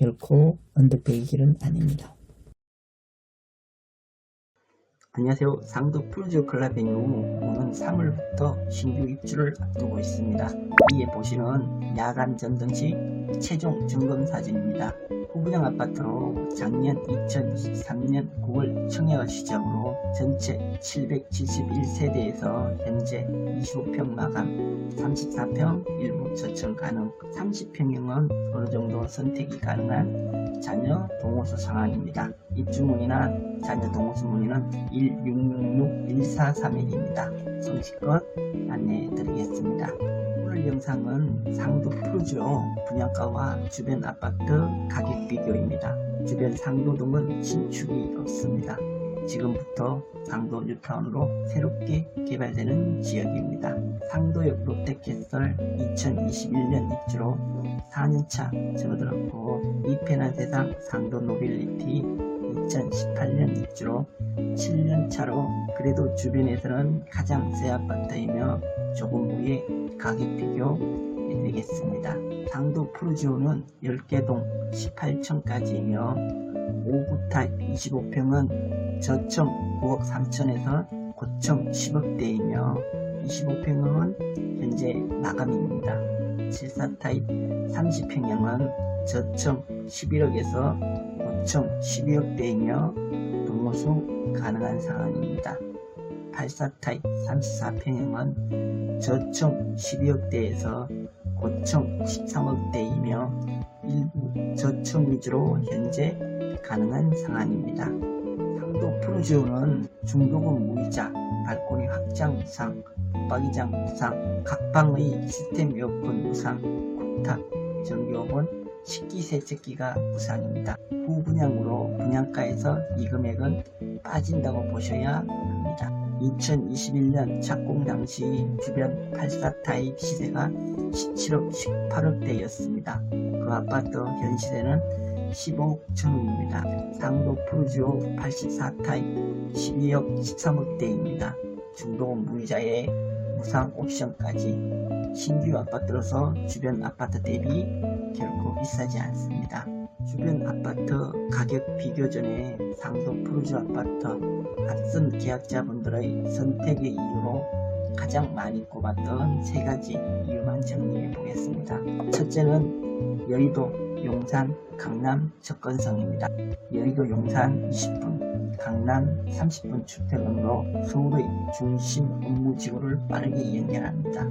결코 언덕배기 길은 아닙니다. 안녕하세요. 상도 프루지오 클라베뉴 오는 3월부터 신규 입주를 앞두고 있습니다. 위에 보시는 야간 전등 시 최종 점검 사진입니다. 후분양 아파트로 작년 2023년 9월 청약을 시작으로 전체 771세대에서 현재 25평 마감, 34평 일부 저층 가능, 30평형은 어느 정도 선택이 가능한 자녀 동호수 상황입니다. 입주문이나 자녀 동호수 문의는 1666-1431입니다. 성실껏 안내해 드리겠습니다. 오늘 영상은 상도 프루지오 분양가와 주변 아파트 가격 비교입니다. 주변 상도동은 신축이 없습니다. 지금부터 상도 뉴타운으로 새롭게 개발되는 지역입니다. 상도역 롯데캐슬 2021년 입주로 4년차 접어들었고 이편한 세상 상도 노빌리티 2018년 입주로 7년차로 그래도 주변에서는 가장 새 아파트이며 조금 후에 가격 비교 해드리겠습니다. 상도 프루지오는 10개 동 18층까지이며 5구 타입 25평은 저층 9억 3천에서 고층 10억대이며 25평형은 현재 마감입니다. 74 타입 30평형은 저층 11억에서 고층 12억 대이며 동호수 가능한 상황입니다. 84 타입 34평형은 저층 12억대에서 고층 13억대이며 일부 저층 위주로 현재 가능한 상황입니다. 상도 프루지오는 중도금 무이자, 발코니 확장 무상, 붙박이장 무상, 각방의 시스템 에어컨 무상, 국탑, 전기요금, 식기세척기가 무상입니다. 후분양으로 분양가에서 이 금액은 빠진다고 보셔야 합니다. 2021년 착공 당시 주변 84 타입 시세가 17억 18억대였습니다. 그 아파트 현 시세는 15억 전후입니다. 상도 프루지오 84 타입 12억 13억대입니다. 중도금 무이자에 무상 옵션까지 신규 아파트로서 주변 아파트 대비 결코 비싸지 않습니다. 주변 아파트 가격 비교 전에 상도 프루지오 아파트 앞선 계약자분들의 선택의 이유로 가장 많이 꼽았던 세 가지 이유만 정리해 보겠습니다. 첫째는 여의도, 용산, 강남 접근성입니다. 여의도, 용산 20분, 강남 30분 출퇴근으로 서울의 중심 업무 지구를 빠르게 연결합니다.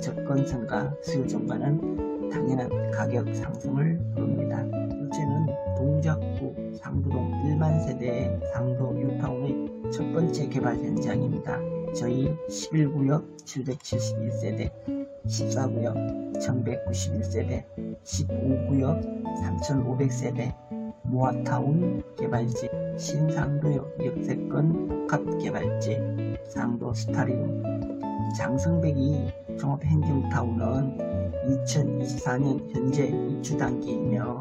접근성과 수요 증가는 당연한 가격 상승을 부릅니다. 둘째는 동작구 상도동 1만 세대 상도 뉴타운의 첫 번째 개발 현장입니다. 저희 11구역 771세대, 14구역 1191세대, 15구역 3500세대, 모아타운 개발지, 신상도역 역세권 복합개발지, 상도 스타리움, 장성백이 종합행정타운은 2024년 현재 입주 단계이며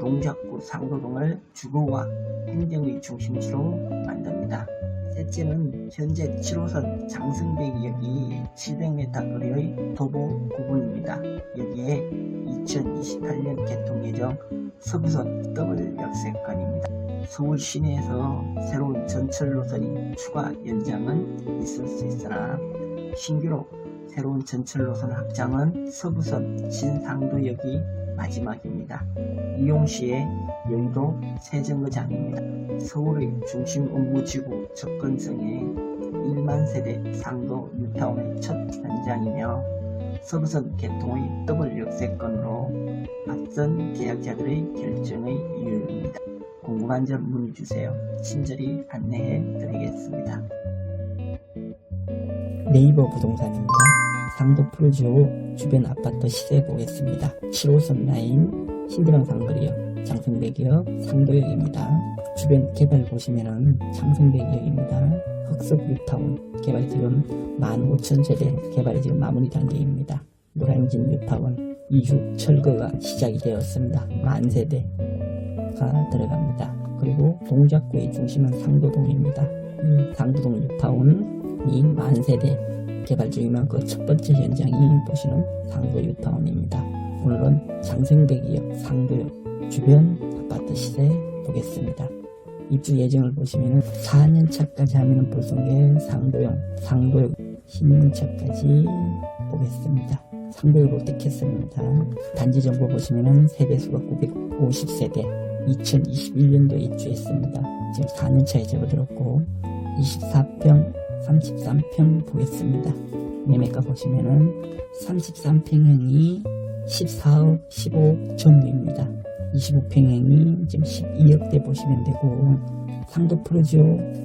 동작구 상도동을 주거와 행정의 중심지로 만듭니다. 셋째는 현재 7호선 장승백역이 700m 거리의 도보 구분입니다. 여기에 2028년 개통 예정 서부선 더블 역세권입니다. 서울 시내에서 새로운 전철 노선이 추가 연장은 있을 수 있으나 신규로 새로운 전철 노선 확장은 서부선 신상도역이 마지막입니다. 이용 시에 여의도 세정거장입니다. 서울의 중심 업무지구 접근성에 1만 세대 상도 뉴타운의 첫 현장이며 서부선 개통의 더블 역세권으로 앞선 계약자들의 결정의 이유입니다. 궁금한 점 문의 주세요. 친절히 안내해 드리겠습니다. 네이버 부동산입니다. 상도 프루지오 주변 아파트 시세 보겠습니다. 7호선 라인 신드랑 상거리역 장성백역 상도역입니다. 주변 개발 보시면은 장성백역입니다. 흑석 뉴타운 개발 지금 15,000세대 개발이 지금 마무리 단계입니다. 노량진 뉴타운 이후 철거가 시작이 되었습니다. 만세대가 들어갑니다. 그리고 동작구의 중심은 상도동입니다. 이 상도동 뉴타운이 만세대 개발 중이면 그 첫 번째 현장이 보시는 상도 뉴타운입니다. 오늘은 장생백이역 상도역 주변 아파트 시세 보겠습니다. 입주 예정을 보시면은 4년 차까지 하면은 불송계 상도용, 상도역 신문차까지 보겠습니다. 상도역 롯데캐슬입니다. 단지 정보 보시면은 세대수가 950세대, 2021년도에 입주했습니다. 지금 4년 차에 접어들었고 24평, 33평 보겠습니다. 매매가 보시면은 33평형이 14억 15억 전부입니다. 25평형이 지금 12억대 보시면 되고 상도 프로지오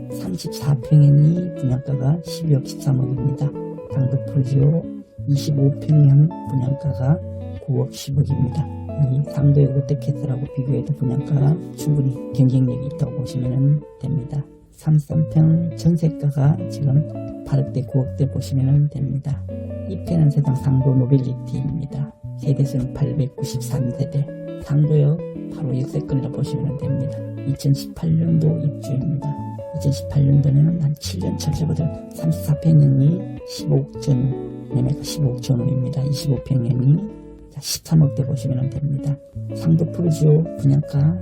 34평형이 분양가가 12억 13억입니다. 상도 프로지오 25평형 분양가가 9억 10억입니다. 이 상도의 롯데캐슬하고 비교해도 분양가가 충분히 경쟁력이 있다고 보시면 됩니다. 33평 전세가가 지금 8억대 9억대 보시면 됩니다. 이 편은 세상 상도 노빌리티입니다. 세대수는 893세대, 상도역 바로 역세권이라 보시면 됩니다. 2018년도 입주입니다. 2018년도에는 한 7년 철저거든 34평형이 15억 전후, 매매가 15억 전후입니다. 25평형이 13억대 보시면 됩니다. 상도 프루지오 분양가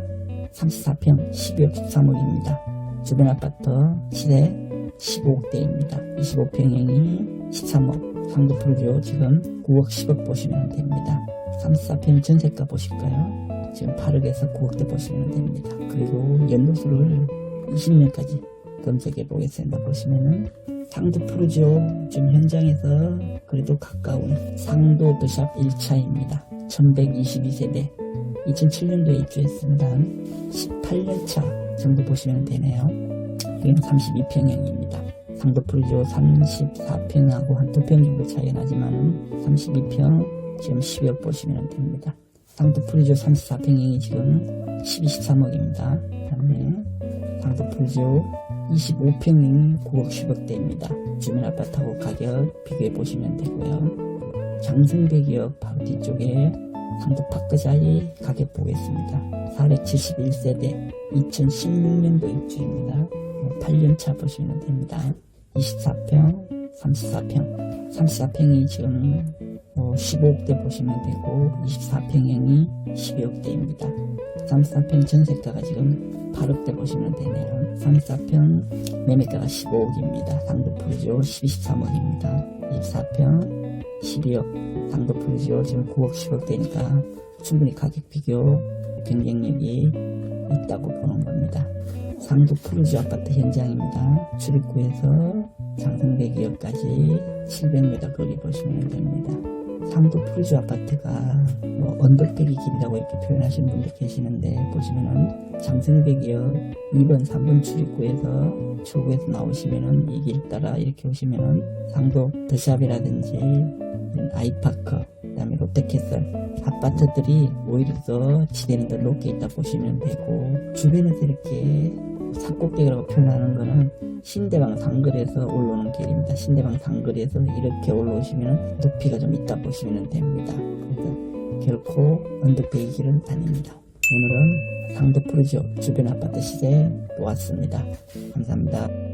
34평 12억 13억입니다. 주변 아파트 시세 15억대입니다. 25평형이 13억, 상도 프로지오 지금 9억 10억 보시면 됩니다. 34평 전세가 보실까요? 지금 8억에서 9억대 보시면 됩니다. 그리고 연도수를 20년까지 검색해 보겠습니다. 보시면은 상도 프로지오 지금 현장에서 그래도 가까운 상도 더샵 1차입니다. 1122세대 2007년도에 입주했습니다. 18년차 정도 보시면 되네요. 여기는 32평형입니다. 프리지오 34평하고 한두평 정도 차이가 나지만 32평 지금 12억 보시면 됩니다. 상도 프리지오 34평형이 지금 12, 13억입니다. 그 다음에 상도 프리지오 25평형이 9억 10억대입니다. 주변 아파트하고 가격 비교해 보시면 되고요. 장승배기역 바로 뒤쪽에 상도 파크자이 가격 보겠습니다. 471세대 2016년도 입주입니다. 8년차 보시면 됩니다. 24평, 34평. 34평이 지금 15억대 보시면 되고 24평형이 12억대입니다. 34평 전세가가 지금 8억대 보시면 되네요. 34평 매매가가 15억입니다. 상도 프로지오 12, 13억입니다. 24평 12억 상도 프로지오 지금 9억 10억 되니까 충분히 가격 비교 경쟁력이 있다고 보는 겁니다. 상도 푸르지 아파트 현장입니다. 출입구에서 장성대기역까지 700m 거리 보시면 됩니다. 상도 푸르지 아파트가 뭐 언덕배기 길이라고 이렇게 표현하시는 분들 계시는데 보시면은 장성대기역 2번, 3번 출입구에서 출구에서 나오시면은 이 길 따라 이렇게 오시면은 상도 더샵이라든지 아이파크 그다음에 롯데캐슬 아파트들이 오히려 더 지대는 더 높게 있다 보시면 되고 주변에서 이렇게 산꼭대기라고 표현하는 거는 신대방 상거리에서 올라오는 길입니다. 신대방 상거리에서 이렇게 올라오시면 높이가 좀 있다 보시면 됩니다. 그래서 결코 언덕배기 길은 아닙니다. 오늘은 상도 프로지오 주변 아파트 시세 보았습니다. 감사합니다.